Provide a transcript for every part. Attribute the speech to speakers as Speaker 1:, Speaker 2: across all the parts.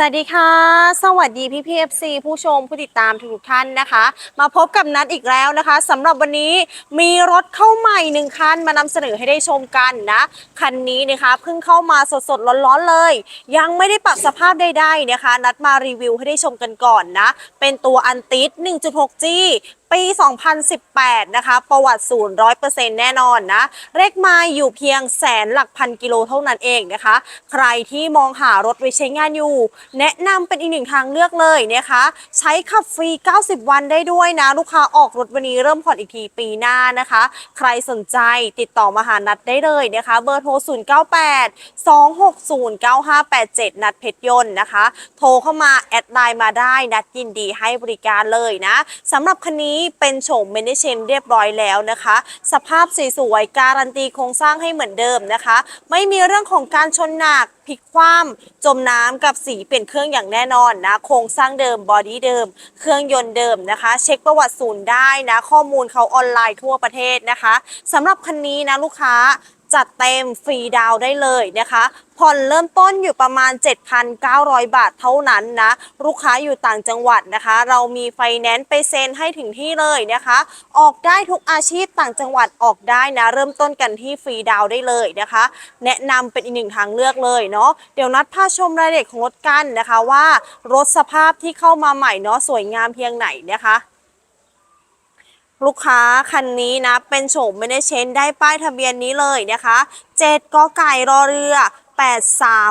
Speaker 1: สวัสดีค่ะ สวัสดีพี่พีเอฟซีผู้ชมผู้ติดตามทุกท่านนะคะ มาพบกับนัดอีกแล้วนะคะสำหรับวันนี้มีรถเข้าใหม่หนึ่งคันมานำเสนอให้ได้ชมกันนะคันนี้นะคะเพิ่งเข้ามาสดๆร้อนๆเลย ยังไม่ได้ปรับสภาพใดๆนะคะ นัดมารีวิวให้ได้ชมกันก่อนนะ เป็นตัวอันติส 1.6G ปี 2018 นะคะ ประวัติศูนย์ร้อยเปอร์เซ็นต์แน่นอนนะ เลขไมาอยู่เพียงแสนหลักพันกิโลเท่านั้นเองนะคะ ใครที่มองหารถไว้ใช้งานอยู่ แนะนำเป็นอีกหนึ่งทางเลือกเลยนะคะ ใช้ขับฟรี 90 วันได้ด้วยนะ ลูกค้าออกรถวันนี้เริ่มผ่อนอีกทีปีหน้านะคะ ใครสนใจติดต่อมาหานัดได้เลยนะคะ เบอร์โทร 098 260 9587 นัดเพชรยนต์นะคะ โทรเข้ามาแอดไลน์มาได้นัดยินดีให้บริการเลยนะสำหรับคันนี้เป็นโฉมเมนเชนเรียบร้อยแล้วนะคะ สภาพสวยๆการันตีโครงสร้างให้เหมือนเดิมนะคะ ไม่มีเรื่องของการชนหนักพลิกคว่ำจมน้ำกับสีเปลี่ยนเครื่องอย่างแน่นอนนะ โครงสร้างเดิมบอดี้เดิม เครื่องยนต์เดิมนะคะ เช็คประวัติศูนย์ได้นะ ข้อมูลเขาออนไลน์ทั่วประเทศนะคะสำหรับคันนี้นะลูกค้า จัดเต็มฟรีดาวได้เลยนะคะผ่อนเริ่มต้นอยู่ประมาณ 7,900 บาทเท่านั้นนะลูกค้าอยู่ต่างจังหวัดนะคะ เรามีไฟแนนซ์ไปเซ็นให้ถึงที่เลยนะคะ ออกได้ทุกอาชีพต่างจังหวัดออกได้นะ เริ่มต้นกันที่ฟรีดาวได้เลยนะคะ แนะนำเป็นอีกหนึ่งทางเลือกเลยเนาะเดี๋ยวนัดพาชมรายละเอียดของรถกันนะคะว่ารถสภาพที่เข้ามาใหม่เนาะสวยงามเพียงไหนนะคะ ลูกค้าคันนี้นะ เป็นโฉมไม่ได้เชนได้ป้ายทะเบียนนี้เลยนะคะ 7กไก่รอเรือ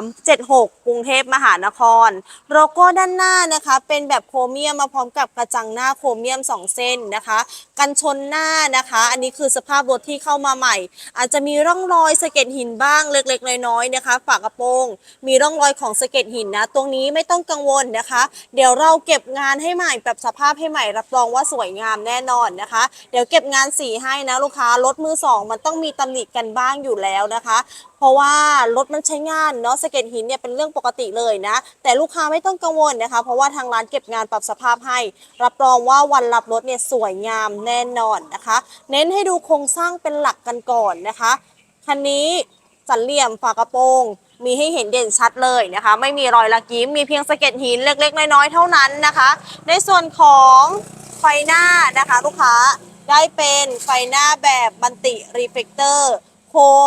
Speaker 1: 8376 กรุงเทพมหานคร โลโก้ด้านหน้านะคะ เป็นแบบโครเมียมมาพร้อมกับกระจังหน้าโครเมียม 2 เส้นนะคะ กันชนหน้านะคะ อันนี้คือสภาพรถที่เข้ามาใหม่ อาจจะมีร่องรอยสะเก็ดหินบ้างเล็กๆ น้อยๆนะคะ ฝากระโปรงมีร่องรอยของสะเก็ดหินนะ ตรงนี้ไม่ต้องกังวลนะคะ เดี๋ยวเราเก็บงานให้ใหม่แบบสภาพให้ใหม่รับรองว่าสวยงามแน่นอนนะคะ เดี๋ยวเก็บงานสีให้นะลูกค้ารถมือสองมันต้องมีตำหนิกันบ้างอยู่แล้วนะคะ เพราะว่ารถมันใช้งานเนาะสะเก็ดหินเนี่ยเป็นเรื่องปกติเลยนะ แต่ลูกค้าไม่ต้องกังวลนะคะ เพราะว่าทางร้านเก็บงานปรับสภาพให้ รับรองว่าวันรับรถเนี่ยสวยงามแน่นอนนะคะ เน้นให้ดูโครงสร้างเป็นหลักกันก่อนนะคะคันนี้สันเหลี่ยมฝากระโปรงมีให้เห็นเด่นชัดเลยนะคะ ไม่มีรอยลักยิ้มมีเพียงสะเก็ดหินเล็กๆ น้อยๆเท่านั้นนะคะ ในส่วนของไฟหน้านะคะ ลูกค้าได้เป็นไฟหน้าแบบบันติรีเฟกเตอร์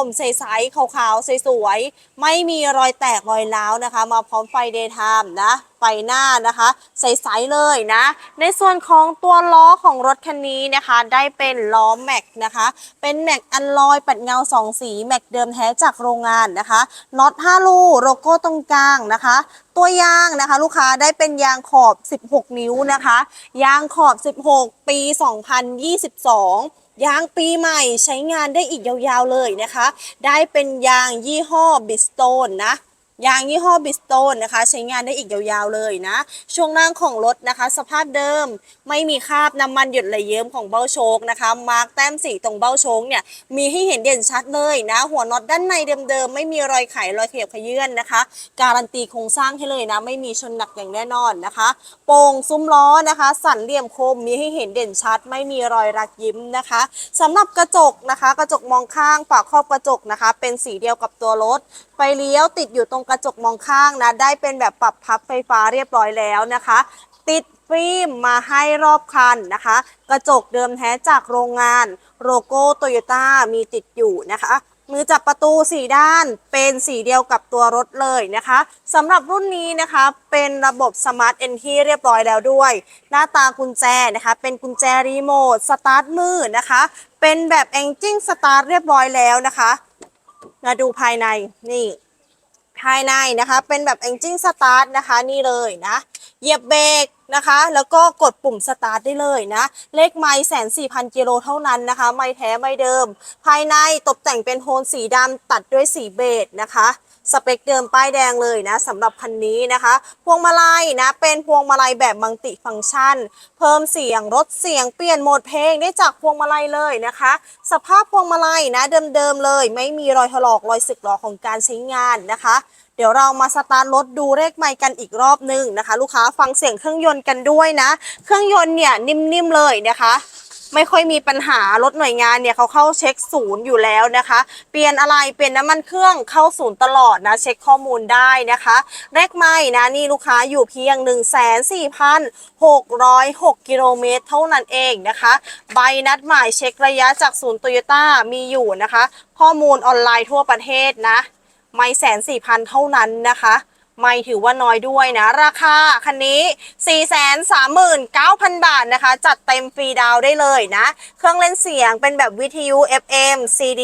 Speaker 1: มใสๆขาวๆสวยๆไม่มีรอยแตกรอยร้าวนะคะ มาพร้อมไฟเดย์ไทม์นะไฟหน้านะคะ ใสๆเลยนะ ในส่วนของตัวล้อของรถคันนี้นะคะ ได้เป็นล้อแม็กนะคะ เป็นแม็กอันลอยปัดเงาสองสีแม็กเดิมแท้จากโรงงานนะคะน็อต5ลูโลโก้ตรงกลางนะคะ ตัวยางนะคะ ลูกค้าได้เป็นยางขอบ 16 นิ้วนะคะ ยางขอบ 16 ปี 2022 ยางปีใหม่ใช้งานได้อีกยาวๆเลยนะคะ ได้เป็นยางยี่ห้อบิสโตนนะ ยางยี่ห้อบิสโตนนะคะ ใช้งานได้อีกยาวๆเลยนะ ช่วงล่างของรถนะคะ สภาพเดิมไม่มีคราบน้ำมันหยดไหลเยิ้มของเบ้าโชคนะคะมาร์กแต้มสีตรงเบ้าโชคเนี่ยมีให้เห็นเด่นชัดเลยนะ หัวน็อตด้านในเดิมๆไม่มีรอยไขรอยเขียบขยื่นนะคะ การันตีโครงสร้างให้เลยนะ ไม่มีชนหนักอย่างแน่นอนนะคะ โป่งซุ้มล้อนะคะ สันเหลี่ยมคมมีให้เห็นเด่นชัด ไม่มีรอยรักยิ้มนะคะสำหรับกระจกนะคะ กระจกมองข้างฝาครอบกระจกนะคะ เป็นสีเดียวกับตัวรถ ฟเลี้ยวติดอยู่ตรงกระจกมองข้างนะ ได้เป็นแบบปรับพับไฟฟ้าเรียบร้อยแล้วนะคะ ติดฟิล์มมาให้รอบคันนะคะ กระจกเดิมแท้จากโรงงานโลโก้โตโยต้ามีติดอยู่นะคะมือจับประตูสีด้านเป็นสีเดียวกับตัวรถเลยนะคะสำหรับรุ่นนี้นะคะเป็นระบบสมาร์ทเอนที่เรียบร้อยแล้วด้วย หน้าตากุญแจนะคะ เป็นกุญแจรีโมทสตาร์ทมือนะคะ เป็นแบบแองจิ้งสตาร์ทเรียบร้อยแล้วนะคะ มาดูภายในนี่ ภายในนะคะ เป็นแบบ engine start นะคะ นี่เลยนะเหยียบเบรกนะคะ แล้วก็กดปุ่มสตาร์ทได้เลยนะ เลขไม้แสนสี่พันกิโลเท่านั้นนะคะ ไม่แท้ไม่เดิม ภายในตกแต่งเป็นโทนสีดำตัดด้วยสีเบจนะคะ สเปคเดิมป้ายแดงเลยนะสำหรับคันนี้นะคะ พวงมาลัยนะเป็นพวงมาลัยแบบมัลติฟังก์ชัน เพิ่มเสียงลดเสียงเปลี่ยนโหมดเพลงได้จากพวงมาลัยเลยนะคะ สภาพพวงมาลัยนะเดิมๆเลย ไม่มีรอยถลอกรอยสึกหรอของการใช้งานนะคะ เดี๋ยวเรามาสตาร์ทรถดูเลขไมค์กันอีกรอบนึงนะคะ ลูกค้าฟังเสียงเครื่องยนต์กันด้วยนะ เครื่องยนต์เนี่ยนิ่มๆเลยนะคะ ไม่ค่อยมีปัญหารถหน่วยงานเนี่ยเขาเข้าเช็คศูนย์อยู่แล้วนะคะ เปลี่ยนอะไรเปลี่ยนน้ำมันเครื่องเข้าศูนย์ตลอดนะเช็คข้อมูลได้นะคะเลขไม่นะนี่ลูกค้าอยู่เพียง 1 4 6 0 6กิโลเมตรเท่านั้นเองนะคะ ใบนัดหมายเช็คระยะจากศูนย์โตโยต้ามีอยู่นะคะ ข้อมูลออนไลน์ทั่วประเทศนะ ไม่แสนสี่พันเท่านั้นนะคะ ไม่ถือว่าน้อยด้วยนะ ราคาคันนี้ 439,000 บาทนะคะ จัดเต็มฟรีดาวได้เลยนะ เครื่องเล่นเสียงเป็นแบบวิทยุ FM CD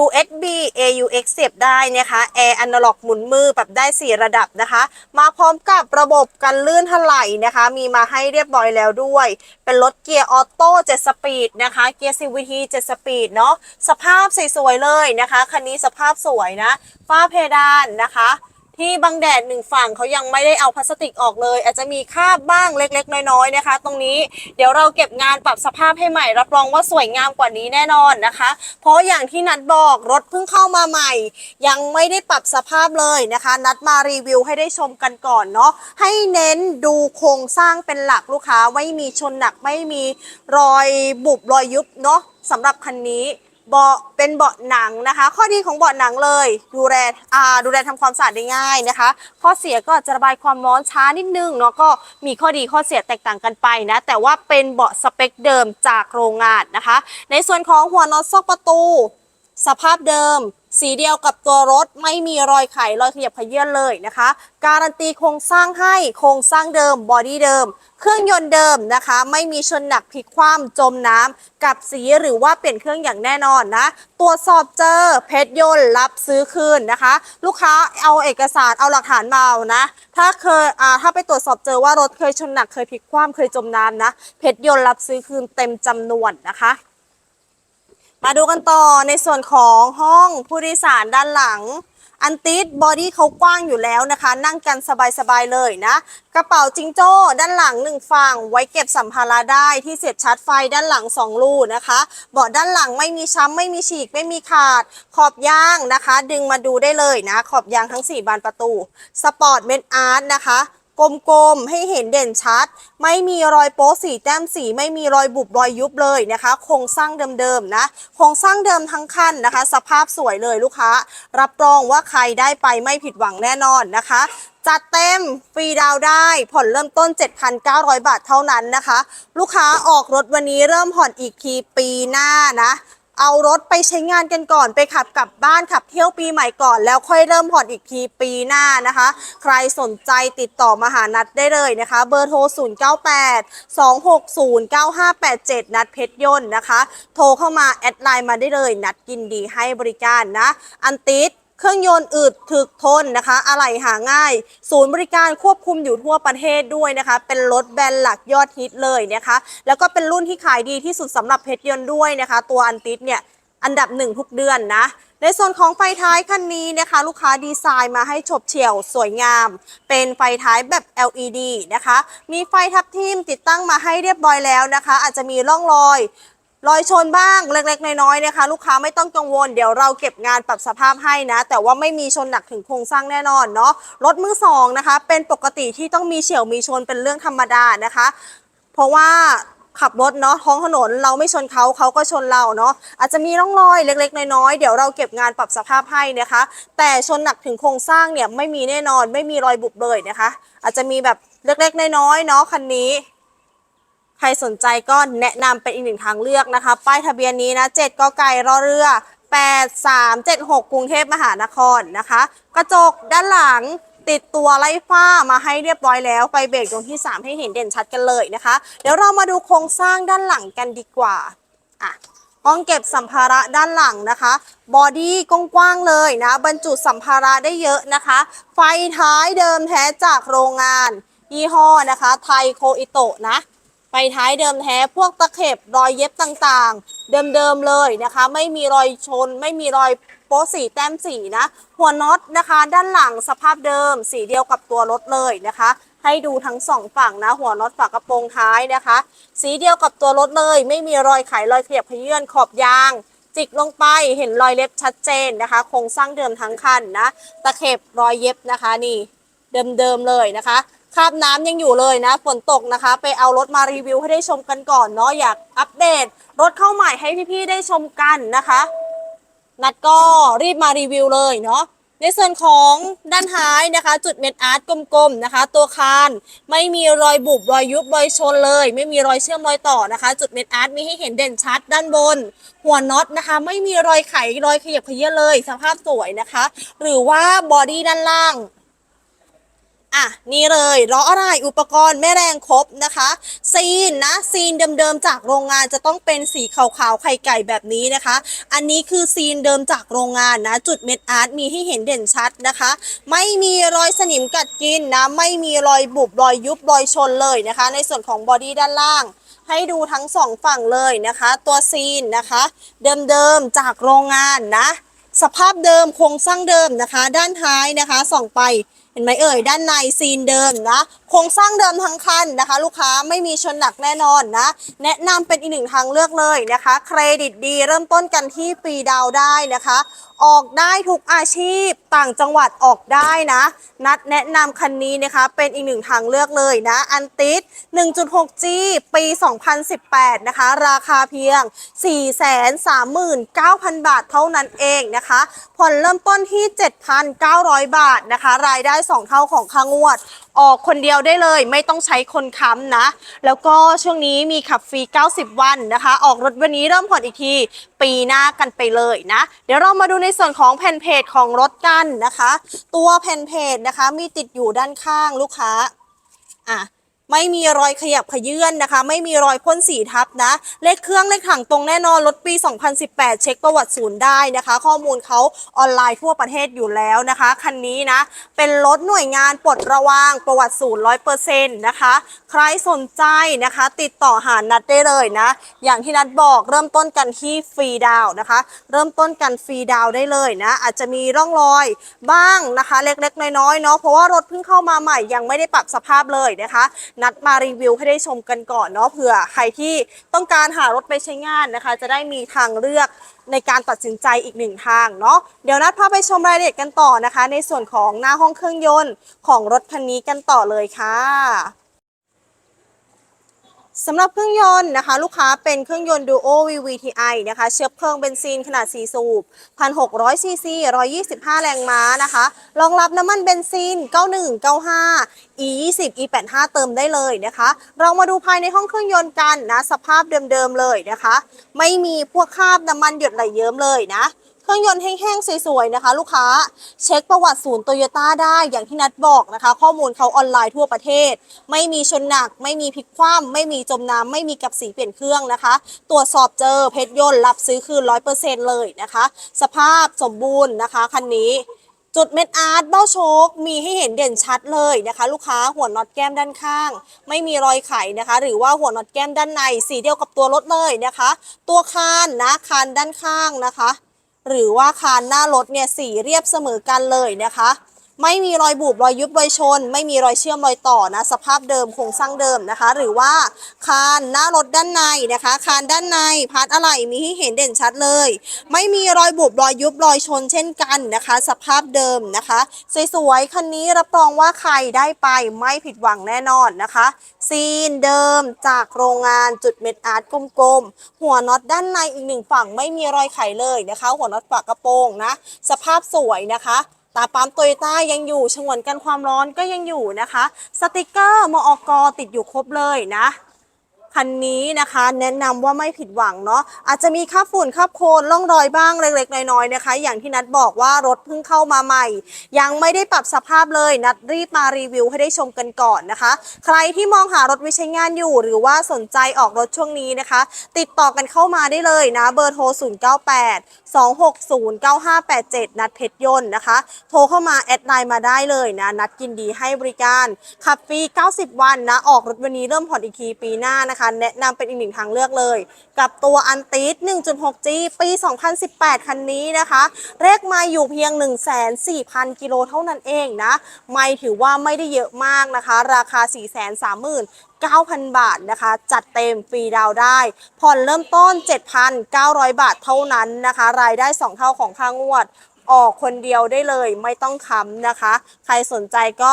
Speaker 1: USB AUX เสียบได้นะคะแอร์อนาล็อกหมุนมือแบบได้ 4 ระดับนะคะ มาพร้อมกับระบบกันลื่นถลายนะคะ มีมาให้เรียบร้อยแล้วด้วย เป็นรถเกียร์ออโต้7สปีดนะคะ เกียร์ CVT 7สปีดเนาะสภาพสวยๆเลยนะคะคันนี้สภาพสวยนะ ฝ้าเพดานนะคะ ที่บังแดดหนึ่งฝั่งเขายังไม่ได้เอาพลาสติกออกเลย อาจจะมีคราบบ้างเล็กๆ น้อยๆนะคะ ตรงนี้เดี๋ยวเราเก็บงานปรับสภาพให้ใหม่รับรองว่าสวยงามกว่านี้แน่นอนนะคะ เพราะอย่างที่นัดบอกรถเพิ่งเข้ามาใหม่ ยังไม่ได้ปรับสภาพเลยนะคะ นัดมารีวิวให้ได้ชมกันก่อนเนาะให้เน้นดูโครงสร้างเป็นหลักลูกค้าไม่มีชนหนักไม่มีรอยบุบรอยยุบเนาะสำหรับคันนี้ เบาะเป็นเบาะหนังนะคะ ข้อดีของเบาะหนังเลย ดูแลอ่าดูแลทำความสะอาดได้ง่ายนะคะ ข้อเสียก็จะระบายความร้อนช้านิดนึงเนาะก็มีข้อดีข้อเสียแตกต่างกันไปนะแต่ว่าเป็นเบาะสเปคเดิมจากโรงงานนะคะ ในส่วนของหัวนอนซอกประตู สภาพเดิม สีเดียวกับตัวรถไม่มีรอยไขรอยขยับเขยื่อนเลยนะคะ การันตีโครงสร้างให้โครงสร้างเดิมบอดี้เดิม เครื่องยนต์เดิมนะคะ ไม่มีชนหนักพลิกคว่ำจมน้ำกับสีหรือว่าเปลี่ยนเครื่องอย่างแน่นอนนะตรวจสอบเจอเพชรยนต์รับซื้อคืนนะคะ ลูกค้าเอาเอกสารเอาหลักฐานมาเอานะ ถ้าเคยอ่าถ้าไปตรวจสอบเจอว่ารถเคยชนหนักเคยพลิกคว่ำเคยจมน้ำนะเพชรยนต์รับซื้อคืนเต็มจำนวนนะคะ มาดูกันต่อในส่วนของห้องผู้โดยสารด้านหลัง อันติดบอดี้เขากว้างอยู่แล้วนะคะ นั่งกันสบายๆเลยนะ กระเป๋าจิงโจ้ด้านหลังหนึ่งฝั่งไว้เก็บสัมภาระได้ที่เสียบชาร์จไฟด้านหลัง2รูนะคะเบาะด้านหลังไม่มีช้ำไม่มีฉีกไม่มีขาด ขอบยางนะคะ ดึงมาดูได้เลยนะ ขอบยางทั้ง 4 บานประตู สปอร์ตเมนอาร์ตนะคะ กลมๆให้เห็นเด่นชัด ไม่มีรอยโป๊สีแต้มสีไม่มีรอยบุบรอยยุบเลยนะคะ โครงสร้างเดิมๆนะโครงสร้างเดิมทั้งคันนะคะ สภาพสวยเลยลูกค้า รับรองว่าใครได้ไปไม่ผิดหวังแน่นอนนะคะจัดเต็มฟรีดาวได้ผ่อนเริ่มต้น 7,900 บาทเท่านั้นนะคะ ลูกค้าออกรถวันนี้เริ่มผ่อนอีกทีปีหน้านะ เอารถไปใช้งานกันก่อนไปขับกลับบ้านขับเที่ยวปีใหม่ก่อน แล้วค่อยเริ่มผ่อนอีกทีปีหน้านะคะ ใครสนใจติดต่อมาหานัดได้เลยนะคะ เบอร์โทร 098 260 9587 นัดเพชรยนต์นะคะ โทรเข้ามาแอดไลน์มาได้เลย นัดกินดีให้บริการนะ อันติด เครื่องยนต์อึดถึกทนนะคะ อะไหล่หาง่าย ศูนย์บริการควบคุมอยู่ทั่วประเทศด้วยนะคะ เป็นรถแบรนด์หลักยอดฮิตเลยนะคะ แล้วก็เป็นรุ่นที่ขายดีที่สุดสำหรับเพชรยนต์ด้วยนะคะ ตัวอันติดเนี่ยอันดับหนึ่งทุกเดือนนะ ในส่วนของไฟท้ายคันนี้นะคะ ลูกค้าดีไซน์มาให้ฉบเฉี่ยวสวยงาม เป็นไฟท้ายแบบ LED นะคะ มีไฟทับทิมติดตั้งมาให้เรียบร้อยแล้วนะคะ อาจจะมีร่องรอย รอยชนบ้างเล็กๆน้อยๆนะคะ ลูกค้าไม่ต้องกังวล เดี๋ยวเราเก็บงานปรับสภาพให้นะ แต่ว่าไม่มีชนหนักถึงโครงสร้างแน่นอนเนาะรถมือสองนะคะ เป็นปกติที่ต้องมีเฉียวมีชนเป็นเรื่องธรรมดานะคะ เพราะว่าขับรถเนาะท้องถนนเราไม่ชนเขาเขาก็ชนเราเนาะอาจจะมีร่องรอยเล็ก ๆ น้อยๆเดี๋ยวเราเก็บงานปรับสภาพให้นะคะ แต่ชนหนักถึงโครงสร้างเนี่ยไม่มีแน่นอนไม่มีรอยบุบเลยนะคะ อาจจะมีแบบเล็กๆน้อยๆเนาะคันนี้ รสนใจก็แนะนำเป็นอีกหนึ่งทางเลือกนะคะ ป้ายทะเบียนนี้นะ7กไก่รอเรือ 8376 กรุงเทพมหานครนะคะ กระจกด้านหลังติดตัวไล่ฟ้ามาให้เรียบร้อยแล้วไฟเบรกตรงที่ 3 ให้เห็นเด่นชัดกันเลยนะคะ เดี๋ยวเรามาดูโครงสร้างด้านหลังกันดีกว่าอะห้องเก็บสัมภาระด้านหลังนะคะ บอดี้กว้างๆเลยนะ บรรจุสัมภาระได้เยอะนะคะ ไฟท้ายเดิมแท้จากโรงงาน ยี่ห้อนะคะ ไทโคอิโตะนะ ไฟท้ายเดิมแท้พวกตะเข็บรอยเย็บต่างๆ เดิมๆเลยนะคะ ไม่มีรอยชน ไม่มีรอยโป๊สีแต้มสีนะ หัวน็อตนะคะ ด้านหลังสภาพเดิม สีเดียวกับตัวรถเลยนะคะ ให้ดูทั้งสองฝั่งนะ หัวน็อตฝากระโปรงท้ายนะคะ สีเดียวกับตัวรถเลย ไม่มีรอยไขรอยเขียบขยื่นขอบยางจิกลงไปเห็นรอยเล็บชัดเจนนะคะ โครงสร้างเดิมทั้งคันนะ ตะเข็บรอยเย็บนะคะนี่ เดิมๆเลยนะคะ คราบน้ำยังอยู่เลยนะ ฝนตกนะคะ ไปเอารถมารีวิวให้ได้ชมกันก่อนเนาะอยากอัปเดต รถเข้าใหม่ให้พี่ๆได้ชมกันนะคะ นัดก็รีบมารีวิวเลยเนาะในส่วนของด้านท้ายนะคะ จุดเม็ดอาร์ตกลมๆนะคะ ตัวคานไม่มีรอยบุบรอยยุบรอยชนเลย ไม่มีรอยเชื่อมรอยต่อนะคะ จุดเม็ดอาร์ตมีให้เห็นเด่นชัดด้านบน หัวน็อตนะคะ ไม่มีรอยไขรอยขยับขยื้เลย สภาพสวยนะคะ หรือว่าบอดี้ด้านล่าง อะนี่เลยล้ออะไรอุปกรณ์แม่แรงครบนะคะ ซีนนะซีนเดิมๆจากโรงงานจะต้องเป็นสีขาวๆไข่ไก่แบบนี้นะคะ อันนี้คือซีนเดิมจากโรงงานนะจุดเม็ดอาร์ตมีให้เห็นเด่นชัดนะคะ ไม่มีรอยสนิมกัดกินนะไม่มีรอยบุบรอยยุบรอยชนเลยนะคะ ในส่วนของบอดี้ด้านล่างให้ดูทั้งสองฝั่งเลยนะคะ ตัวซีนนะคะ เดิมๆจากโรงงานนะ สภาพเดิมโครงสร้างเดิมนะคะ ด้านท้ายนะคะส่องไป เห็นไหมเอ่ยด้านในซีนเดิมนะ ครงสร้างเดิมทั้งคันนะคะ ลูกค้าไม่มีชนหนักแน่นอนนะ แนะนำเป็นอีกหนึ่งทางเลือกเลยนะคะ เครดิตดีเริ่มต้นกันที่ฟรีดาวได้นะคะ ออกได้ทุกอาชีพต่างจังหวัดออกได้นะ นัดแนะนำคันนี้นะคะเป็นอีกหนึ่งทางเลือกเลยนะ อันติด 1.6G ปี 2018 นะคะ ราคาเพียง 439,000 บาทเท่านั้นเองนะคะผ่อนเริ่มต้นที่ 7,900 บาทนะคะ รายได้ 2 เท่าของค่างวด ออกคนเดียวได้เลย ไม่ต้องใช้คนค้ำนะ แล้วก็ช่วงนี้มีขับฟรี 90 วันนะคะ ออกรถวันนี้เริ่มผ่อนอีกที ปีหน้ากันไปเลยนะ เดี๋ยวเรามาดูในส่วนของแผ่นเพจของรถกันนะคะ ตัวแผ่นเพจนะคะมีติดอยู่ด้านข้างลูกค้าอะ ไม่มีรอยขยับขยื่นนะคะ ไม่มีรอยพ่นสีทับนะ เลขเครื่องเลขถังตรงแน่นอนรถปี 2018 เช็คประวัติศูนย์ได้นะคะ ข้อมูลเขาออนไลน์ทั่วประเทศอยู่แล้วนะคะ คันนี้นะ เป็นรถหน่วยงานปลดระวางประวัติศูนย์ร้อยเปอร์เซ็นต์นะคะ ใครสนใจนะคะ ติดต่อหานัดได้เลยนะ อย่างที่นัดบอกเริ่มต้นกันที่ฟรีดาวนะคะ เริ่มต้นกันฟรีดาวได้เลยนะ อาจจะมีร่องรอยบ้างนะคะ เล็กๆ น้อยๆเนาะเพราะว่ารถเพิ่งเข้ามาใหม่ยังไม่ได้ปรับสภาพเลยนะคะนัดมารีวิวให้ได้ชมกันก่อนเนาะเผื่อใครที่ต้องการหารถไปใช้งานนะคะ จะได้มีทางเลือกในการตัดสินใจอีกหนึ่งทางเนาะเดี๋ยวนัดพาไปชมรายละเอียดกันต่อนะคะ ในส่วนของหน้าห้องเครื่องยนต์ของรถคันนี้กันต่อเลยค่ะ สำหรับเครื่องยนต์นะคะลูกค้าเป็นเครื่องยนต์ Duo VVTi นะคะเชื้อเพลิงเบนซินขนาด 4 สูบ 1,600 ซีซี 125 แรงม้านะคะรองรับน้ำมันเบนซิน 91 95 E 20 E 85 เติมได้เลยนะคะ เรามาดูภายในห้องเครื่องยนต์กันนะ สภาพเดิมๆเลยนะคะ ไม่มีพวกคราบน้ำมันหยดไหลเยิ้มเลยนะ เครื่องยนต์แห้งๆ สวยๆ นะคะ ลูกค้าเช็คประวัติศูนย์โตโยต้าได้อย่างที่นัดบอกนะคะ ข้อมูลเขาออนไลน์ทั่วประเทศ ไม่มีชนหนัก ไม่มีพลิกคว่ำไม่มีจมน้ำไม่มีกับสีเปลี่ยนเครื่องนะคะ ตรวจสอบเจอเพชรยนต์รับซื้อคืนร้อยเปอร์เซ็นต์เลยนะคะ สภาพสมบูรณ์นะคะคันนี้ จุดเม็ดอาร์ตเบ้าโชคมีให้เห็นเด่นชัดเลยนะคะ ลูกค้าหัวน็อตแก้มด้านข้าง ไม่มีรอยไขนะคะ หรือว่าหัวน็อตแก้มด้านในสีเดียวกับตัวรถเลยนะคะ ตัวคานนะคานด้านข้างนะคะ หรือว่าคานหน้ารถเนี่ยสีเรียบเสมอกันเลยนะคะ ไม่มีรอยบุบรอยยุบรอยชน ไม่มีรอยเชื่อมรอยต่อนะ สภาพเดิมโครงสร้างเดิมนะคะ หรือว่าคานหน้ารถด้านในนะคะ คานด้านในพาร์ทอะไรมีให้เห็นเด่นชัดเลย ไม่มีรอยบุบรอยยุบรอยชนเช่นกันนะคะ สภาพเดิมนะคะสวยๆคันนี้รับรองว่าใครได้ไปไม่ผิดหวังแน่นอนนะคะ ซีนเดิมจากโรงงานจุดเม็ดอาร์ตกลมๆหัวน็อตด้านในอีกหนึ่งฝั่งไม่มีรอยไขเลยนะคะ หัวน็อตฝากระโปรงนะ สภาพสวยนะคะ ตาปั๊มโตโยต้ายังอยู่ฉงวนกันความร้อนก็ยังอยู่นะคะ สติกเกอร์มอกติดอยู่ครบเลยนะ คันนี้นะคะ แนะนำว่าไม่ผิดหวังเนาะอาจจะมีค่าฝุ่นค่าโคลนร่องรอยบ้างเล็กๆ น้อยๆนะคะ อย่างที่นัดบอกว่ารถเพิ่งเข้ามาใหม่ ยังไม่ได้ปรับสภาพเลย นัดรีบมารีวิวให้ได้ชมกันก่อนนะคะ ใครที่มองหารถว้ใช้งานอยู่ หรือว่าสนใจออกรถช่วงนี้นะคะ ติดต่อกันเข้ามาได้เลยนะเบอร์โทร 098 260 9587 นัดเพชรยนต์นะคะ โทรเข้ามาแอดไลน์มาได้เลยนะ นัดกินดีให้บริการขับฟรี90 วันนะออกรถวันนี้เริ่มผ่อนอีกทีปีหน้านะคะแนะนำเป็นอีกหนึ่งทางเลือกเลย กับตัวอันติส 1.6G ปี 2018 คันนี้นะคะเลขไม่อยู่เพียง 104,000 กิโลเท่านั้นเองนะ ไม่ถือว่าไม่ได้เยอะมากนะคะ ราคา 430,000 9,000 บาทนะคะ จัดเต็มฟรีดาวได้ ผ่อนเริ่มต้น 7,900 บาทเท่านั้นนะคะ รายได้ 2 เท่าของค่างวด ออกคนเดียวได้เลยไม่ต้องค้ำนะคะ ใครสนใจก็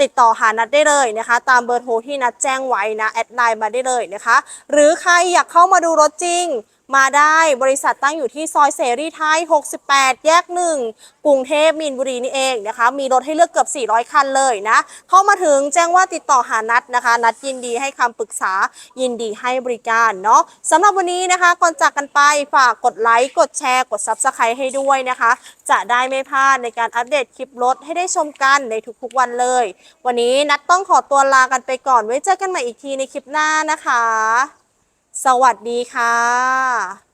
Speaker 1: ติดต่อหานัดได้เลยนะคะ ตามเบอร์โทรที่นัดแจ้งไว้นะแอดไลน์มาได้เลยนะคะ หรือใครอยากเข้ามาดูรถจริง มาได้บริษัทตั้งอยู่ที่ซอยเสรีไทย 68 แยก 1 กรุงเทพมีนบุรีนี่เองนะคะ มีรถให้เลือกเกือบ 400 คันเลยนะ เข้ามาถึงแจ้งว่าติดต่อหานัดนะคะ นัดยินดีให้คำปรึกษายินดีให้บริการเนาะสำหรับวันนี้นะคะ ก่อนจากกันไปฝากกดไลค์ กดแชร์ กด Subscribe ให้ด้วยนะคะ จะได้ไม่พลาดในการอัปเดตคลิปรถให้ได้ชมกันในทุกๆวันเลย วันนี้นัดต้องขอตัวลากันไปก่อนไว้เจอกันใหม่อีกทีในคลิปหน้านะคะ สวัสดีค่ะ